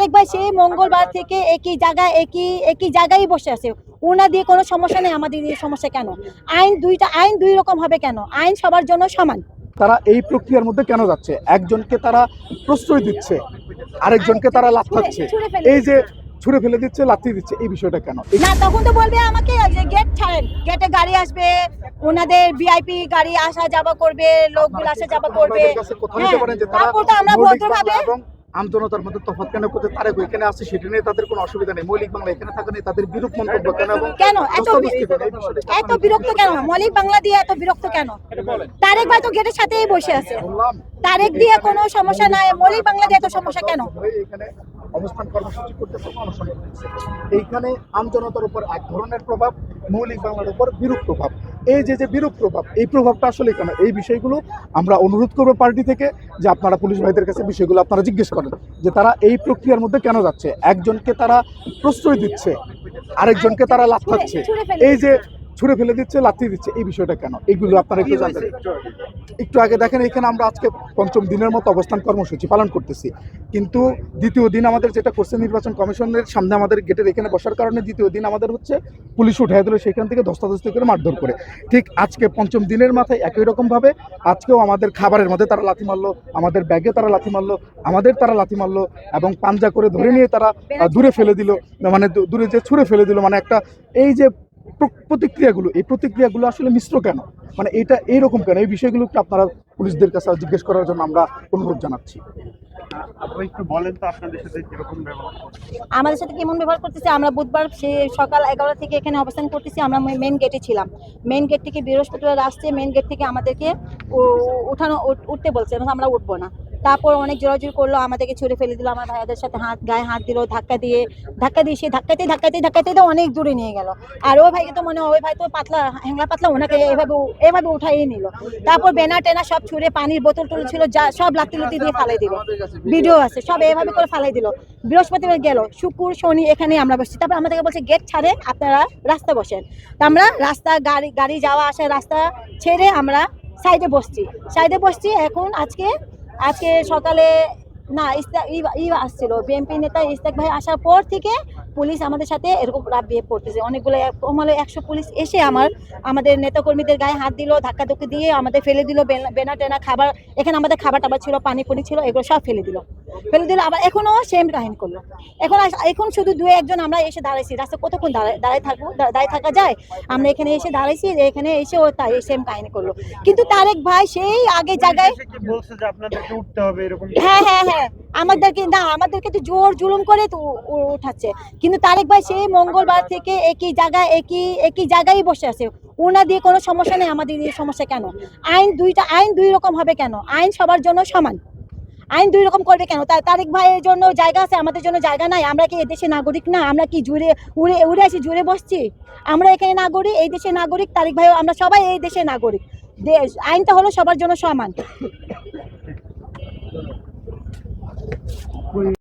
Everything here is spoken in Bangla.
তারেক ভাই সেই মঙ্গলবার থেকে একই জায়গায় একই একই জায়গায় বসে আছে। ওনা দিয়ে কোনো সমস্যা নেই আমাদের দিয়ে সমস্যা কেন? আইন দুইটা আইন দুই রকম হবে কেন? আইন সবার জন্য সমান। তারা এই প্রক্রিয়ার মধ্যে কেন যাচ্ছে? একজনকে তারা প্রশ্রয় দিচ্ছে আরেকজনকে তারা লাফাচ্ছে এই যে ছুঁড়ে ফেলে দিচ্ছে লাথি দিচ্ছে এই বিষয়টা কেন? না তখন তো বলবে আমাকে যে গেট ছাড়েন গেটে গাড়ি আসবে ওনাদের ভিআইপি গাড়ি আসা যাওয়া করবে লোকগুলো আসা যাওয়া করবে। হ্যাঁ, পারেন যে আমরা ভদ্রভাবে আমজনতার মধ্যে তফাৎ কেন করতে তারা এখানে আছে সেটা নিয়ে তাদের কোনো অসুবিধা নেই। মৌলিক বাংলা এখানে থাকা নেই তাদের বিরূপ মন্তব্য কেন এবং কেন? এত এত বিরক্ত কেন? মলিক বাংলা দিয়ে এত বিরক্ত কেন? তারেক ভাই তো গেটের সাথেই বসে আছে। তারেক দিয়ে কোনো সমস্যা নাই মলিক বাংলা দিয়ে এত সমস্যা কেন? এখানে অবস্থান কর্মসূচি করতেছে এইখানে আমজনতার উপর এক ধরনের প্রভাব মৌলিক বাংলার উপর বিরূপ প্রভাব। এই যে যে বিরূপ প্রভাব এই প্রভাবটা আসলে কেন এই বিষয়গুলো আমরা অনুরোধ করব পার্টি থেকে যে আপনারা পুলিশ ভাইদের কাছে বিষয়গুলো আপনারা জিজ্ঞেস করেন যে তারা এই প্রক্রিয়ার মধ্যে কেন যাচ্ছে? একজনকে তারা প্রশ্রয় দিচ্ছে আরেকজনকে তারা লাফাচ্ছে। পাচ্ছে এই যে ছুঁড়ে ফেলে দিচ্ছে, লাথি দিচ্ছে, এই বিষয়টা কেন? এগুলো আপনারা একটু জানবেন একটু আগে দেখেন, এখানে আমরা আজকে পঞ্চম দিনের মতো অবস্থান কর্মসূচি পালন করতেছি। কিন্তু দ্বিতীয় দিন আমাদের যেটা করছে নির্বাচন কমিশনের সামনে আমাদের গেটের এখানে বসার কারণে দ্বিতীয় দিন আমাদের হচ্ছে পুলিশ উঠাই দিল, সেখান থেকে ধস্তাধস্তি করে মারধর করে। ঠিক আজকে পঞ্চম দিনের মাথায় একই রকমভাবে আজকেও আমাদের খাবারের মধ্যে তারা লাথি মারলো, আমাদের ব্যাগে তারা লাথি মারলো, আমাদের তারা লাথি মারলো এবং পাঞ্জা করে ধরে নিয়ে তারা দূরে ফেলে দিল মানে দূরে যে ছুঁড়ে ফেলে দিল মানে একটা এই যে প্রতিক্রিয়াগুলো এই প্রতিক্রিয়াগুলো আসলে মিশ্র কেন? মানে এটা এইরকম কেন? এই বিষয়গুলো একটু আপনারা পুলিশদের কাছে জিজ্ঞেস করার জন্য আমরা অনুরোধ জানাচ্ছি। বলেন তো আপনাদের সাথে কীরকম ব্যবহার করছে? আমাদের সাথে কেমন ব্যবহার করতেছে? আমরা বুধবার সে সকাল এগারোটা থেকে এখানে অবস্থান করতেছি আমরা মেন গেটে ছিলাম। মেন গেট থেকে বৃহস্পতিবার আসছে মেন গেট থেকে আমাদেরকে উঠানো উঠতে বলছে এবং আমরা উঠবো না। তারপর অনেক জোরাজুরি করল আমাদেরকে ছুড়ে ফেলে দিল আমার ভাইয়াদের সাথে হাত গায়ে হাত দিল ধাক্কা দিয়ে ধাক্কা দিয়ে সে ধাক্কাতে ধাক্কাতে ধাক্কাতে তো অনেক দূরে নিয়ে গেল। আর ওই ভাইকে তো মনে ওই ভাই তো পাতলা হ্যাংলা পাতলা ওনাকে এভাবে এভাবে উঠাইয়ে নিল। তারপর বেনা টেনা সব ছুঁড়ে পানির বোতল টোল ছিল যা সব লাত্তি লুতি দিয়ে ফালাই দিল। ভিডিও আছে। সব এভাবে করে ফালাই দিল। বৃহস্পতিবার গেল শুকুর শনি এখানে আমরা বসছি। তারপর আমাদেরকে বলছে গেট ছাড়েন আপনারা রাস্তা বসেন। তা আমরা রাস্তা গাড়ি গাড়ি যাওয়া আসার রাস্তা ছেড়ে আমরা সাইডে বসছি। সাইডে বসছি এখন আজকে আজকে সকালে, না, ইস্তাক, ই- আসছিল। বিএনপি নেতা ইস্তাক ভাই আসার পর থেকে পুলিশ আমাদের সাথে এরকম রাব বিহেভ করতেছে। অনেকগুলো কমালে একশো পুলিশ এসে আমার, আমাদের নেতাকর্মীদের গায়ে হাত দিল, ধাক্কা ধুক্কি দিয়ে আমাদের ফেলে দিল, বেনা- বেনা টেনা খাবার, এখানে আমাদের খাবার টাবার ছিল, পানি পুনি ছিল, এগুলো সব ফেলে দিল। ফেলে দিল। আবার এখনও সেম কাহিনী করল। এখন এখন শুধু দু একজন আমরা এসে দাঁড়াইছি। রাস্তা কতক্ষণ দাঁড়ায় থাকব? দাঁড়ায় থাকা যায়? আমরা এখানে এসে দাঁড়াইছি এখানে এসে ও তাই সেম কাহিনী করল। কিন্তু তারেক ভাই সেই আগে জায়গায় এসে কি বলছে যে আপনাদেরকে উঠতে হবে এরকম? হ্যাঁ হ্যাঁ হ্যাঁ। আমাদেরকে না আমাদেরকে তো জোর জুলুম করে তো উঠাচ্ছে। কিন্তু তারেক ভাই সেই মঙ্গলবার থেকে একই জায়গায় একই একই জায়গায় বসে আছে। ওনা দিয়ে কোনো সমস্যা নেই আমাদের দিয়ে সমস্যা কেন? আইন দুইটা আইন দুই রকম হবে কেন? আইন সবার জন্য সমান। আইন দুই রকম করবে কেন? তা তারেক ভাইয়ের জন্য জায়গা আছে, আমাদের জন্য জায়গা নাই। আমরা কি এদেশে নাগরিক না? আমরা কি জুড়ে উড়ে উড়ে আসি জুড়ে বসছি? আমরা এখানে নাগরিক, এই দেশের নাগরিক, তারেক ভাই আমরা সবাই এই দেশের নাগরিক। দেশ আইনটা হলো সবার জন্য সমান।